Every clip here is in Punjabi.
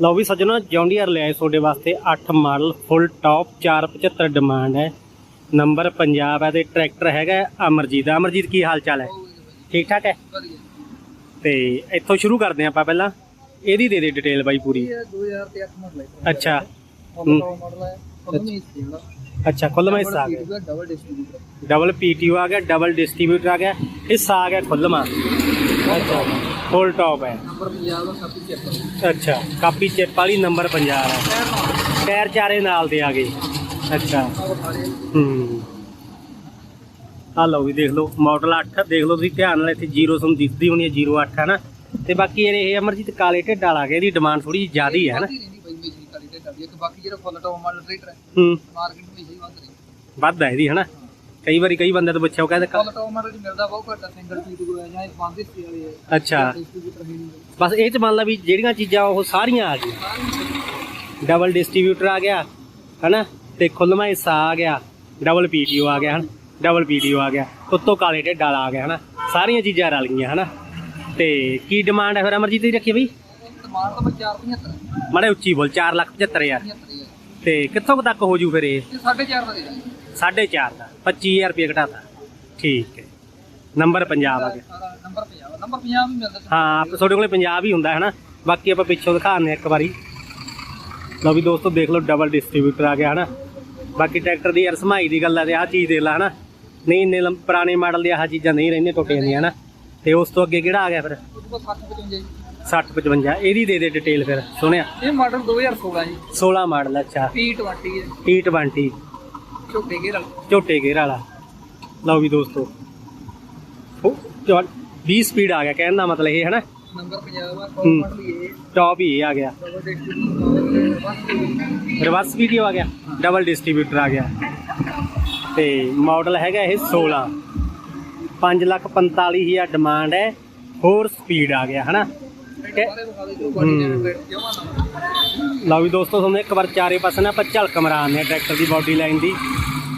ਲਓ ਵੀ ਸੱਜਣੋ ਜੌਂਡੀਅਰ ਲਿਆਏ ਤੁਹਾਡੇ ਵਾਸਤੇ 8 ਮਾਡਲ ਫੁੱਲ ਟਾਪ 475 ਡਿਮਾਂਡ ਹੈ। ਨੰਬਰ ਪੰਜਾਬ ਹੈ ਤੇ ਟਰੈਕਟਰ ਹੈਗਾ ਅਮਰਜੀਤ ਅਮਰਜੀਤ ਕੀ ਹਾਲ ਚਾਲ ਹੈ? ਠੀਕ ਠਾਕ ਹੈ? ਤੇ ਇੱਥੋਂ ਸ਼ੁਰੂ ਕਰਦੇ ਆਪਾਂ ਪਹਿਲਾਂ। ਇਹਦੀ ਦੇ ਦੇ ਡਿਟੇਲ ਬਾਈ ਪੂਰੀ। ਇਹ 2008 ਮਾਡਲ ਹੈ ਅੱਛਾ। ਮਾਡਲ ਹੈ। ਅੱਛਾ। ਖੁੱਲ੍ਹਵਾ ਹਿੱਸਾ ਆ ਗਿਆ ਡਬਲ ਡਿਸਟ੍ਰੀਬਿਊਟਰ ਡਬਲ ਪੀਟੀਓ ਆ ਗਿਆ ਡਬਲ ਡਿਸਟ੍ਰੀਬਿਊਟਰ ਆ ਗਿਆ। ਹਿੱਸਾ ਆ ਗਿਆ ਖੁੱਲ੍ਹਵਾ ਅੱਛਾ। ਫੁੱਲ ਟਾਪ ਹੈ। ਨੰਬਰ 50 ਦਾ ਕਾਪੀ ਕਰੋ। ਅੱਛਾ ਕਾਪੀ ਚਿੱਪ ਵਾਲੀ ਨੰਬਰ 50 ਹੈ। ਟਾਇਰ ਚਾਰੇ ਨਾਲ ਦੇ ਆ ਗਏ ਅੱਛਾ ਹੂੰ। ਆ ਲਓ ਵੀ ਦੇਖ ਲਓ ਮਾਡਲ 8 ਦੇਖ ਲਓ ਤੁਸੀਂ ਧਿਆਨ ਨਾਲ ਇੱਥੇ 0 ਤੁਹਾਨੂੰ ਦਿਖਦੀ ਹੋਣੀ ਹੈ 08 ਹੈ ਨਾ। ਤੇ ਬਾਕੀ ਇਹ ਇਹ ਅਮਰਜੀਤ ਕਾਲੇ ਢਿੱਡ ਵਾਲਾ ਗਿਆ ਇਹਦੀ ਡਿਮਾਂਡ ਥੋੜੀ ਜਿਹੀ ਜ਼ਿਆਦਾ ਹੀ ਨਾ। ਬਾਕੀ ਜਿਹੜਾ ਫੁੱਲ ਟਾਪ ਮਾਡਲ ਟਰੈਕਟਰ ਹੈ ਹੂੰ। ਮਾਰਕੀਟ ਵਿੱਚ ਹੀ ਵੱਧ ਰਹੀ। ਵੱਧ ਹੈ ਇਹਦੀ ਹੈ ਨਾ। ਕਈ ਵਾਰੀ ਕਈ ਬੰਦੇ ਤੋਂ ਪੁੱਛਿਆ ਉਹ ਕਹਿੰਦੇ ਟਾਪ ਮਾਡਲ ਮਿਲਦਾ ਬਹੁਤ ਘੱਟ ਹੈ ਸਿੰਗਲ ਪੀਟ ਕੋ ਜਾਂ ਇਹ ਬੰਦ ਹਿੱਸੇ ਵਾਲੀ ਅੱਛਾ। ਡਿਸਟ੍ਰੀਬਿਊਟਰ ਹੀ ਨਹੀਂ ਬਸ ਇਹ ਚ ਮੰਨ ਲਾ ਵੀ ਜਿਹੜੀਆਂ ਚੀਜ਼ਾਂ ਉਹ ਸਾਰੀਆਂ ਆ ਗਈਆਂ। ਡਬਲ ਡਿਸਟ੍ਰੀਬਿਊਟਰ ਆ ਗਿਆ ਹਨਾ? ਤੇ ਖੁੱਲ੍ਹਵਾ ਹਿੱਸਾ ਆ ਗਿਆ ਡਬਲ ਪੀਟੀਓ ਆ ਗਿਆ ਹਨਾ? ਡਬਲ ਪੀਟੀਓ ਆ ਗਿਆ ਉੱਤੋਂ ਕਾਲੇ ਢਿੱਡ ਵਾਲਾ ਆ ਗਿਆ ਹਨਾ? ਸਾਰੀਆਂ ਚੀਜ਼ਾਂ ਰਲ ਗਈਆਂ ਹਨਾ? ਤੇ ਕੀ ਡਿਮਾਂਡ ਹੈ ਫਿਰ ਅਮਰਜੀਤ ਦੀ ਰੱਖੀ ਬਈ? ਮਾਰ ਤਾਂ 475 ਮਾੜੇ ਉੱਚੀ ਬੋਲ 475000 75 ਤੇ ਕਿੱਥੋਂ ਕੁ ਤੱਕ ਹੋ ਜੂ ਫਿਰ ਇਹ? ਇਹ 4.5 ਦਾ ਦੇ ਦਾਂਗੇ 4.5 ਦਾ 25000 ਰੁਪਏ ਘਟਾਤਾ। ਠੀਕ ਹੈ। ਨੰਬਰ ਪੰਜਾਬ ਆ ਗਿਆ। ਨੰਬਰ 50 ਨੰਬਰ 50 ਵੀ ਮਿਲਦਾ ਹਾਂ ਆਪ- ਤੁਹਾਡੇ ਕੋਲੇ ਪੰਜਾਬ ਹੀ ਹੁੰਦਾ ਹੈ ਨਾ ਬਾਕੀ ਆਪਾਂ ਪਿੱਛੋਂ ਦਿਖਾਉਂਦੇ ਹਾਂ ਇੱਕ ਵਾਰੀ। ਲਓ ਵੀ ਦੋਸਤੋ ਦੇਖ ਲਓ ਡਬਲ ਡਿਸਟ੍ਰੀਬਿਊਟਰ ਆ ਗਿਆ ਹਨਾ? ਬਾਕੀ ਟਰੈਕਟਰ ਦੀ ਯਾਰ ਸਮਾਈ ਦੀ ਗੱਲ ਆ ਤੇ ਆਹ ਚੀਜ਼ ਦੇਖ ਲਾ ਹਨਾ? ਨਹੀਂ ਇੰਨੇ ਲੰਮ- ਪੁਰਾਣੇ ਮਾਡਲ ਦੀ ਆਹ ਚੀਜ਼ਾਂ ਨਹੀਂ ਰਹਿੰਦੀਆਂ ਟੁੱਟ ਜਾਂਦੀਆਂ ਹਨਾ? ਤੇ ਉਸ ਤੋਂ ਅੱਗੇ ਕਿਹੜਾ ਆ ਗਿਆ ਫਿਰ? ਤੋਂ ਬਾਅਦ 60 55 60 55 ਇਹਦੀ ਦੇ ਦੇ ਡਿਟੇਲ ਫਿਰ ਸੁਣਿਆ? ਇਹ ਮਾਡਲ 2016 ਜੀ। 16 ਮਾਡਲ ਅੱਛਾ। P20 ਹੈ। T20 ਵਾਲਾ। ਝੋਟੇ ਗੇਅਰ ਵਾਲਾ। ਲਓ ਵੀ ਦੋਸਤੋ। ਉਹ ਚੌ- 20 ਸਪੀਡ ਆ ਗਿਆ ਕਹਿਣ ਦਾ ਮਤਲਬ ਇਹ ਹਨਾ? ਨੰਬਰ 50 ਆ ਹੂੰ। ਟੌਪ ਮਾਡਲ ਇਹ। ਟੌਪ ਹੀ ਇਹ ਆ ਗਿਆ। ਡਬਲ ਡਿਸਟ੍ਰੀਬਿਊਟਰ ਰਿਵਰਸ ਵੀਡੀਓ ਆ ਗਿਆ। ਡਬਲ ਡਿਸਟ੍ਰੀਬਿਊਟਰ ਆ ਗਿਆ। ਤੇ ਮਾਡਲ ਹੈਗਾ ਇਹ 16 5 ਲੱਖ 45000 ਡਿਮਾਂਡ ਹੈ। ਹੋਰ ਸਪੀਡ ਆ ਗਿਆ ਹਨਾ? ਕਿ- ਸਾਰੇ ਵਿਖਾ ਦੇ ਜੋ ਬਾਡੀ ਦੇ ਰੇਟ ਜਮਾ ਨਾ ਲਓ ਵੀ ਦੋਸਤੋ ਤੁਹਾਨੂੰ ਇੱਕ ਵਾਰ ਚਾਰੇ ਪਾਸੇ ਨਾ ਆਪਾਂ ਝਲਕ ਮਰਾਉਂਦੇ ਹਾਂ ਟਰੈਕਟਰ ਦੀ ਬਾਡੀ ਲਾਈਨ ਦੀ।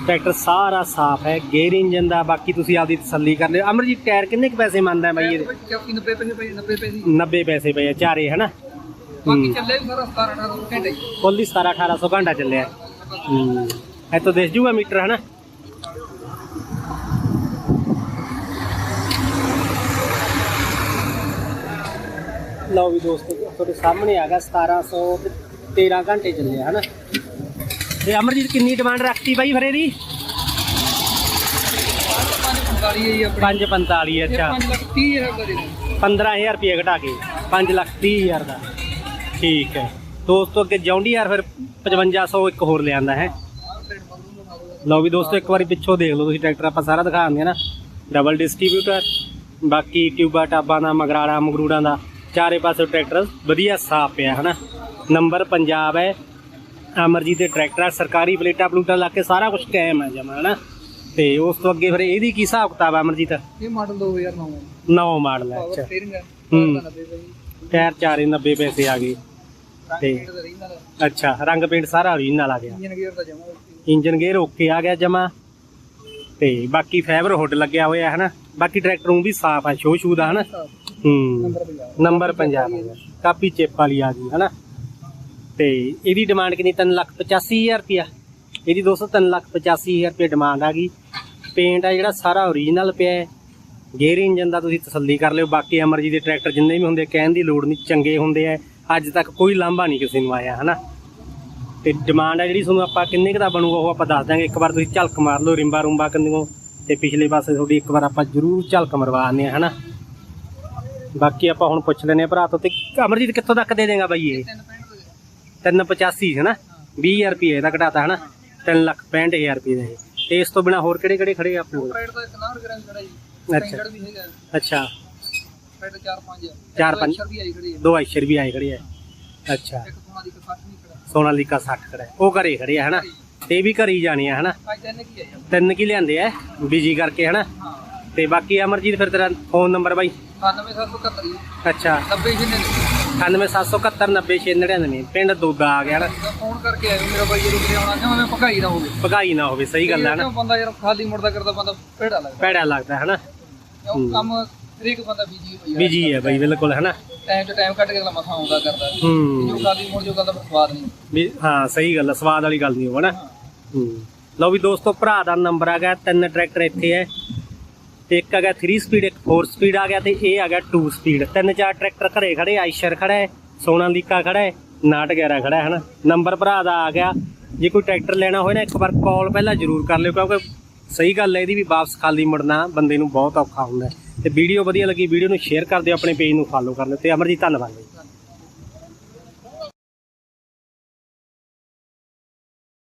ਟਰੈਕਟਰ ਸਾਰਾ ਸਾਫ਼ ਹੈ ਗੇਅਰ ਇੰਜਨ ਦਾ ਬਾਕੀ ਤੁਸੀਂ ਆਪਦੀ ਤਸੱਲੀ ਕਰ ਲਿਓ ਅਮਰਜੀਤ ਟਾਇਰ ਕਿੰਨੇ ਕੁ ਪੈਸੇ ਮੰਨਦਾ ਹੈ ਬਾਈ ਇਹਦੇ? 90 90 ਪੈਸੇ ਪਏ 90 ਪੈਸੇ। 90 ਪੈਸੇ ਪਏ ਆ ਚਾਰੇ ਹਨਾ? ਬਾਕੀ। ਚੱਲੇ ਵੀ ਸਾਰਾ 17 18 ਘੰਟੇ। ਹੀ। ਕੁੱਲ ਹੀ 17 1800 ਘੰਟਾ ਚੱਲਿਆ। ਹੂੰ। ਇੱਥੋਂ ਦਿਸ ਜੂਗਾ ਮੀਟਰ ਹਨਾ? ਲਓ ਵੀ ਦੋਸਤੋ ਤੁਹਾਡੇ ਸਾਹਮਣੇ ਆ ਗਿਆ 1700 ਤੇ 13 ਘੰਟੇ ਚੱਲਿਆ ਹਨਾ? ਤੇ ਅਮਰਜੀਤ ਕਿੰਨੀ ਡਿਮਾਂਡ ਰੱਖਤੀ ਬਾਈ ਫਿਰ ਇਹਦੀ ਪੰਜ 45 ਹੈ ਜੀ ਆਪਣੀ। 545 ਇਹ ਅੱਛਾ। 5 ਲੱਖ 30 ਹਜ਼ਾਰ ਦਾ ਦੇ ਦਾਂਗੇ 15000 ਰੁਪਏ ਘਟਾ ਕੇ 5 ਲੱਖ 30000 ਦਾ। ਠੀਕ ਹੈ। ਦੋਸਤੋ ਅੱਗੇ ਜੌਂਡੀਆਰ ਫਿਰ 5500 ਇੱਕ ਹੋਰ ਲਿਆਂਦਾ ਹੈ। ਲਓ ਵੀ ਦੋਸਤੋ ਇੱਕ ਵਾਰੀ ਪਿੱਛੋਂ ਦੇਖ ਲਓ ਤੁਸੀਂ ਟਰੈਕਟਰ ਆਪਾਂ ਸਾਰਾ ਦਿਖਾ ਦਿੰਦੇ ਆ ਨਾ। ਡਬਲ ਡਿਸਟ੍ਰੀਬਿਊਟਰ ਬਾਕੀ ਟਿਊਬਾ ਟਾਬਾਂ ਦਾ ਮਗਰਾੜਾ ਮਗਰੂੜਾਂ ਦਾ ਚਾਰੇ ਪਾਸੇ ਟਰੈਕਟਰ ਵਧੀਆ ਸਾਫ਼ ਪਿਆ ਹਨਾ। ਨੰਬਰ ਪੰਜਾਬ ਹੈ। ਅਮਰਜੀਤ ਦੇ ਟਰੈਕਟਰ ਆ, ਸਰਕਾਰੀ ਪਲੇਟਾਂ ਪਲੂਟਾਂ ਲਾ ਕੇ ਸਾਰਾ ਕੁਝ ਕਾਇਮ ਹੈ ਜਮਾ ਹਨਾ? ਤੇ ਉਸ ਤੋਂ ਅੱਗੇ ਫਿਰ ਇਹਦੀ ਕੀ ਹਿਸਾਬ ਕਿਤਾਬ ਆ ਅਮਰਜੀਤ? ਇਹ ਮਾਡਲ 2009 ਹੈ ਨੌ। ਮਾਡਲ ਹੈ ਅੱਛਾ। ਸਟੀਅਰਿੰਗ ਹੈ। ਹੂੰ। 90 ਪੈਸੇ ਟਾਇਰ ਚਾਰੇ 90 ਪੈਸੇ ਆ ਗਏ। ਤੇ- ਰੰਗ ਦਾ ਰਹਿੰਦਾ ਦਾ ਅੱਛਾ ਰੰਗ ਪੇਂਟ ਸਾਰਾ ਓਰੀਜਨਲ ਆ ਗਿਆ। ਇੰਜਨ ਗੇਅਰ ਦਾ ਜਮਾ ਇੰਜਨ ਗੇਅਰ ਓਕੇ ਆ ਗਿਆ ਜਮਾ। ਤੇ ਬਾਕੀ ਫਾਈਬਰ ਹੁੱਡ ਲੱਗਿਆ ਹੋਇਆ ਹੈ ਹਨਾ? ਬਾਕੀ ਟਰੈਕਟਰ ਨੂੰ ਵੀ ਸਾਫ਼ ਹੈ ਸ਼ੋ ਸ਼ੂ ਦਾ ਹਨਾ? ਹੂੰ। ਨੰਬਰ 50 ਨੰਬਰ 50 ਕਾਪੀ ਚਿੱਪ ਵਾਲੀ ਆ ਗਈ ਹਨਾ? ਤੇ ਇਹਦੀ ਡਿਮਾਂਡ ਕਿੰਨੀ? 3 ਲੱਖ 85000 ਰੁਪਿਆ ਇਹਦੀ 200 3 ਲੱਖ 85000 ਰੁਪਏ ਡਿਮਾਂਡ ਆ ਗਈ। ਪੇਂਟ ਆ ਜਿਹੜਾ ਸਾਰਾ ਓਰੀਜਨਲ ਪਿਆ ਹੈ। ਗੇਅਰ ਇੰਜਨ ਦਾ ਤੁਸੀਂ ਤਸੱਲੀ ਕਰ ਲਿਓ। ਬਾਕੀ ਅਮਰਜੀ ਦੇ ਟਰੈਕਟਰ ਜਿੰਨੇ ਵੀ ਹੁੰਦੇ ਕਹਿਣ ਦੀ ਲੋੜ ਨਹੀਂ, ਚੰਗੇ ਹੁੰਦੇ ਆ। ਅੱਜ ਤੱਕ ਕੋਈ ਲਾਂਭਾ ਨਹੀਂ ਕਿਸੇ ਨੂੰ ਆਇਆ, ਹਨਾ? ਤੇ ਡਿਮਾਂਡ ਆ ਜਿਹੜੀ ਤੁਹਾਨੂੰ ਆਪਾਂ ਕਿੰਨੇ ਕੁ ਦਾ ਬਣੂਗਾ, ਉਹ ਆਪਾਂ ਦੱਸ ਦਾਂਗੇ ਇੱਕ ਵਾਰ ਤੁਸੀਂ ਝਲਕ ਮਾਰ ਲਓ ਰਿੰਬਾ ਰੁੰਬਾ ਕੰਨਿਓ। ਤੇ ਪਿਛਲੇ ਪਾਸੇ ਤੁਹਾਡੀ ਇੱਕ ਵਾਰ ਆਪਾਂ ਜ਼ਰੂਰ ਝਲਕ ਮਰਵਾ ਆਨੇ ਆ ਹਨਾ? ਬਾਕੀ ਆਪਾਂ ਹੁਣ ਪੁੱਛ ਲੈਨੇ ਆ ਭਰਾ ਤੋਂ। ਤੇ ਅਮਰਜੀਤ ਕਿੱਥੋਂ ਤੱਕ ਦੇ ਦੇਗਾ ਬਾਈ ਇਹ? 385 ਹੈ ਨਾ 20000 ਰੁਪਏ ਦਾ ਘਟਾਤਾ ਹਨਾ? 3 ਲੱਖ 65000 ਰੁਪਏ ਦਾ ਇਹ। ਤੇ ਇਸ ਤੋਂ ਬਿਨਾ ਹੋਰ ਕਿਹੜੇ ਕਿਹੜੇ ਖੜੇ ਆ ਆਪਣੇ ਕੋਲ? ਰੇਟ ਦਾ 1 ਗ੍ਰਾਮ ਖੜਾ ਜੀ। ਅੱਛਾ। ਵੀ ਹੈਗਾ। ਅੱਛਾ। ਰੇਟ 4 5 ਹੈ ਚਾਰ ਪੰਜ। ਵੀ ਆਈ ਖੜੀ ਹੈ ਦੋ ਆਇਸ਼ਰ ਵੀ ਆਏ ਖੜੇ ਆ। ਅੱਛਾ। ਇੱਕ ਨਹੀਂ ਖੜਾ। ਸੋਨਾਲੀਕਾ 60 ਖੜਾ। ਹੈ। ਉਹ ਘਰੇ ਖੜੇ ਆ ਹਨਾ? ਤੇ ਇਹ ਵੀ ਘਰੇ ਹੀ ਜਾਣੇ ਆ ਕੀ ਆਇਆ ਤਿੰਨ ਕੀ ਲਿਆਂਦੇ ਆ? ਬਿਜ਼ੀ ਕਰਕੇ ਹਨਾ? ਹਾਂ। ਤੇ ਬਾਕੀ ਅਮਰਜੀਤ ਫਿਰ ਤੇਰਾ ਫੋਨ ਨੰਬਰ ਬਾਈ? 9771 ਜੀ। ਅੱਛਾ। 90 ਜਿੰਨੇ 987719099 ਪਿੰਡ ਦੋਦਾ ਆ ਗਿਆ ਨਾ। ਫੋਨ ਕਰਕੇ ਆਇਓ ਮੇਰਾ ਬਾਈ ਆਉਣਾ ਮੈਂ ਭਗਾਈ ਨਾ ਹੋਵੇ। ਭਗਾਈ ਨਾ ਹੋਵੇ ਸਹੀ ਗੱਲ ਹੈ ਨਾ। ਬੰਦਾ ਯਾਰ ਖਾਲੀ ਮੁੜਦਾ ਕਰਦਾ ਬੰਦਾ ਭੇੜਾ ਲੱਗਦਾ। ਭੈੜਾ ਲੱਗਦਾ ਹੈ ਨਾ ਕਿਉਂ ਕੰਮ ਹਰੇਕ ਬੰਦਾ ਬੀਜੀ ਹੋਈ ਬਿਜ਼ੀ ਹੈ ਬਾਈ ਬਿਲਕੁਲ ਹੈ ਨਾ ਟਾਈਮ ਤੋਂ ਟਾਈਮ ਕੱਢ ਕੇ ਅਗਲਾ ਮਸਾ ਆਉਂਦਾ ਕਰਦਾ। ਜੋ ਹੂੰ ਖਾਦੀ ਮੁੜ ਜੋ ਗੱਲ ਦਾ ਸਵਾਦ ਨਹੀਂ। ਵੀ ਹਾਂ ਸਹੀ ਗੱਲ ਆ ਸਵਾਦ ਵਾਲੀ ਗੱਲ ਨਹੀਂ ਹੋਣਾ ਹਾਂ। ਹੂੰ। ਲਓ ਵੀ ਦੋਸਤੋ ਭਰਾ ਦਾ ਨੰਬਰ ਆ ਗਿਆ ਤਿੰਨ ਟਰੈਕਟਰ ਇੱਥੇ ਹੈ ਇੱਕ ਆ ਗਿਆ 3 ਸਪੀਡ ਇੱਕ 4 ਸਪੀਡ ਆ ਗਿਆ ਤੇ ਇਹ ਆ ਗਿਆ 2 ਸਪੀਡ ਤਿੰਨ ਚਾਰ ਟਰੈਕਟਰ ਘਰੇ ਖੜੇ ਆਇਸ਼ਰ ਖੜਾ ਹੈ ਸੋਨਾ ਸੋਨਾਲੀਕਾ ਖੜਾ ਹੈ, ਨਾਟ 11 ਖੜਾ ਹੈ, ਹਨਾ? ਨੰਬਰ ਭਰਾ ਦਾ ਆ ਗਿਆ। ਜੇ ਕੋਈ ਟਰੈਕਟਰ ਲੈਣਾ ਹੋਏ ਨਾ, ਇੱਕ ਵਾਰ ਕਾਲ ਪਹਿਲਾਂ ਜ਼ਰੂਰ ਕਰ ਲਿਓ, ਕਿਉਂਕਿ ਸਹੀ ਗੱਲ ਹੈ ਇਹਦੀ ਵੀ ਵਾਪਸ ਖਾਲੀ ਮੁੜਨਾ ਬੰਦੇ ਨੂੰ ਬਹੁਤ ਔਖਾ ਹੁੰਦਾ ਹੈ। ਤੇ ਵੀਡੀਓ ਵਧੀਆ ਲੱਗੀ ਵੀਡੀਓ ਨੂੰ ਸ਼ੇਅਰ ਕਰ ਦਿਓ, ਆਪਣੇ ਪੇਜ ਨੂੰ ਫਾਲੋ ਕਰ ਲਿਓ। ਤੇ ਅਮਰਜੀਤ, ਧੰਨਵਾਦ। ਜੀ